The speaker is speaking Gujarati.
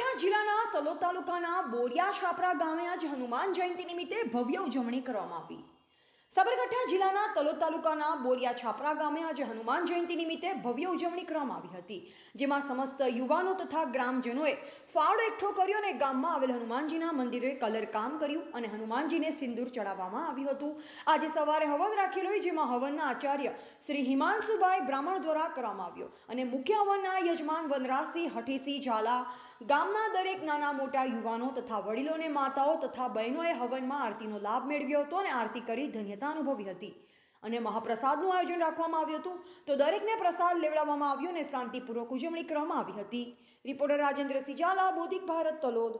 સાબરકાંઠા જિલ્લાના તલોદ તાલુકાના બોરિયા છાપરા ગામે આજ હનુમાન જયંતિ નિમિત્તે ભવ્ય ઉજવણી કરવામાં આવી. સાબરકાંઠા જિલ્લાના તલોદ તાલુકાના બોરિયા છાપરા ગામે આજે હનુમાન જયંતિ નિમિત્તે ભવ્ય ઉજવણી કરવામાં આવી હતી, જેમાં સમસ્ત યુવાનો તથા ગ્રામજનોએ ફાળો એકઠો કર્યો અને ગામમાં આવેલ હનુમાનજીના મંદિરે કલર કામ કર્યું અને હનુમાનજીને સિંદૂર ચડાવવામાં આવ્યું હતું. આજે સવારે હવન રાખેલો હોય, જેમાં હવનના આચાર્ય શ્રી હિમાંશુભાઈ બ્રાહ્મણ દ્વારા કરવામાં આવ્યો અને મુખ્ય હવનના યજમાન વનરાજસિંહ હઠીસિંહ ઝાલા ગામના દરેક નાના મોટા યુવાનો તથા વડીલોને, માતાઓ તથા બહેનોએ હવનમાં આરતીનો લાભ મેળવ્યો હતો અને આરતી કરી ધન્યતા અનુભવી હતી. અને મહાપ્રસાદનું આયોજન રાખવામાં આવ્યું હતું. તો દરેકને પ્રસાદ લેવડાવવામાં આવ્યો અને શાંતિપૂર્વક ઉજવણી કરવામાં આવી હતી. રિપોર્ટર રાજેન્દ્ર સિજાલા બોધિક ભારત, તલોદ.